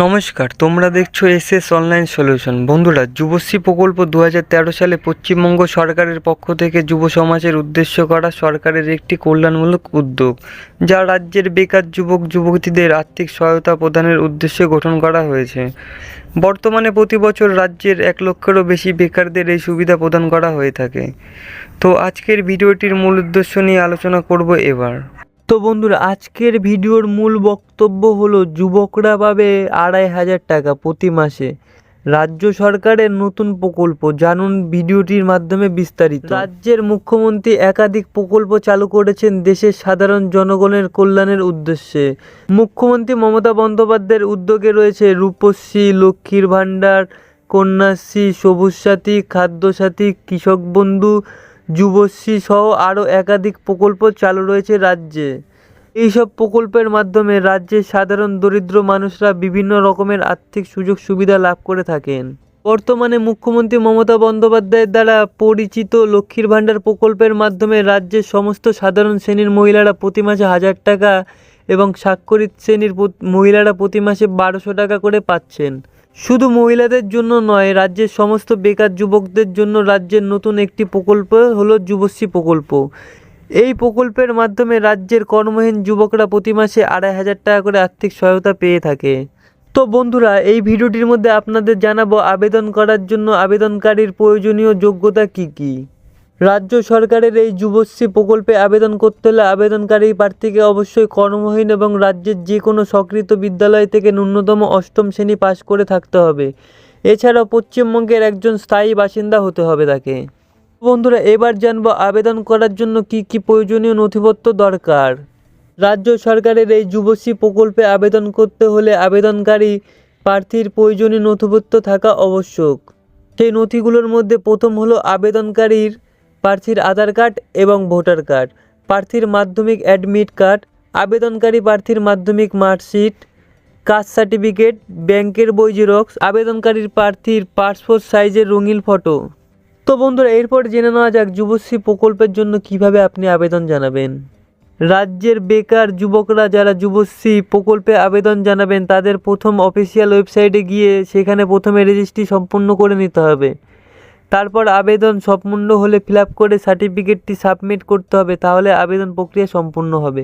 নমস্কার, তোমরা দেখছ এস এস অনলাইন সলিউশন। বন্ধুরা, যুবশ্রী প্রকল্প দু হাজার তেরো সালে পশ্চিমবঙ্গ সরকারের পক্ষ থেকে যুব সমাজের উদ্দেশ্য করা সরকারের একটি কল্যাণমূলক উদ্যোগ, যা রাজ্যের বেকার যুবক, যুবতীদের আর্থিক সহায়তা প্রদানের উদ্দেশ্যে গঠন করা হয়েছে। বর্তমানে প্রতি বছর রাজ্যের এক লক্ষেরও বেশি বেকারদের এই সুবিধা প্রদান করা হয়ে থাকে। তো আজকের ভিডিওটির মূল উদ্দেশ্য নিয়ে আলোচনা করব এবার। তো বন্ধুরা, আজকের ভিডিওর মূল বক্তব্য হলো, যুবকরা পাবে আড়াই হাজার টাকা প্রতি মাসে। রাজ্য সরকারের নতুন প্রকল্প, জানুন ভিডিওটির মাধ্যমে বিস্তারিত। রাজ্যের মুখ্যমন্ত্রী একাধিক প্রকল্প চালু করেছেন দেশের সাধারণ জনগণের কল্যাণের উদ্দেশ্যে। মুখ্যমন্ত্রী মমতা বন্দ্যোপাধ্যায়ের উদ্যোগে রয়েছে রূপশ্রী, লক্ষ্মীর ভাণ্ডার, কন্যাশ্রী সবুজ সাথী খাদ্যসাথী, কৃষক বন্ধু, যুবশ্রী সহ আরও একাধিক প্রকল্প চালু রয়েছে রাজ্যে। এইসব প্রকল্পের মাধ্যমে রাজ্যের সাধারণ দরিদ্র মানুষরা বিভিন্ন রকমের আর্থিক সুযোগ সুবিধা লাভ করে থাকেন। বর্তমানে মুখ্যমন্ত্রী মমতা বন্দ্যোপাধ্যায়ের দ্বারা পরিচিত লক্ষ্মীর ভাণ্ডার প্রকল্পের মাধ্যমে রাজ্যের সমস্ত সাধারণ শ্রেণির মহিলারা প্রতি মাসে হাজার টাকা এবং স্বাক্ষরিত শ্রেণির মহিলারা প্রতি মাসে বারোশো টাকা করে পাচ্ছেন। শুধু মহিলাদের জন্য নয়, রাজ্যের সমস্ত বেকার যুবকদের জন্য রাজ্যের নতুন একটি প্রকল্প হলো যুবশ্রী প্রকল্প। এই প্রকল্পের মাধ্যমে রাজ্যের কর্মহীন যুবকরা প্রতি মাসে আড়াই হাজার টাকা করে আর্থিক সহায়তা পেয়ে থাকে। তো বন্ধুরা, এই ভিডিওটির মধ্যে আপনাদের জানাব আবেদন করার জন্য আবেদনকারীর প্রয়োজনীয় যোগ্যতা কি কি। রাজ্য সরকারের এই যুবশ্রী প্রকল্পে আবেদন করতে হলে আবেদনকারী প্রার্থীকে অবশ্যই কর্মহীন এবং রাজ্যের যে কোনো স্বীকৃত বিদ্যালয় থেকে ন্যূনতম অষ্টম শ্রেণি পাশ করে থাকতে হবে। এছাড়াও পশ্চিমবঙ্গের একজন স্থায়ী বাসিন্দা হতে হবে তাকে। বন্ধুরা, এবার জানব আবেদন করার জন্য কি কি প্রয়োজনীয় নথিপত্র দরকার। রাজ্য সরকারের এই যুবশ্রী প্রকল্পে আবেদন করতে হলে আবেদনকারী প্রার্থীর প্রয়োজনীয় নথিপত্র থাকা আবশ্যক। সেই নথিগুলোর মধ্যে প্রথম হলো আবেদনকারীর প্রার্থীর আধার কার্ড এবং ভোটার কার্ড, প্রার্থীর মাধ্যমিক অ্যাডমিট কার্ড, আবেদনকারী প্রার্থীর মাধ্যমিক মার্কশিট, কাস্ট সার্টিফিকেট, ব্যাংকের বই জেরক্স, আবেদনকারীর প্রার্থীর পাসপোর্ট সাইজের রঙিন ফটো। তো বন্ধুরা, এরপর জেনে নেওয়া যাক যুবশ্রী প্রকল্পের জন্য কীভাবে আপনি আবেদন জানাবেন। রাজ্যের বেকার যুবকরা যারা যুবশ্রী প্রকল্পে আবেদন জানাবেন, তাদের প্রথম অফিসিয়াল ওয়েবসাইটে গিয়ে সেখানে প্রথমে রেজিস্ট্রি সম্পূর্ণ করে নিতে হবে। তারপর আবেদন সম্পূর্ণ হলে ফিল করে সার্টিফিকেটটি সাবমিট করতে হবে, তাহলে আবেদন প্রক্রিয়া সম্পূর্ণ হবে।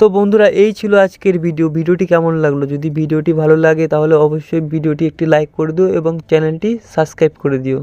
তো বন্ধুরা, এই ছিল আজকের ভিডিও ভিডিওটি কেমন লাগল? যদি ভিডিওটি ভালো লাগে, তাহলে অবশ্যই ভিডিওটি একটি লাইক করে দিও এবং চ্যানেলটি সাবস্ক্রাইব করে দিও।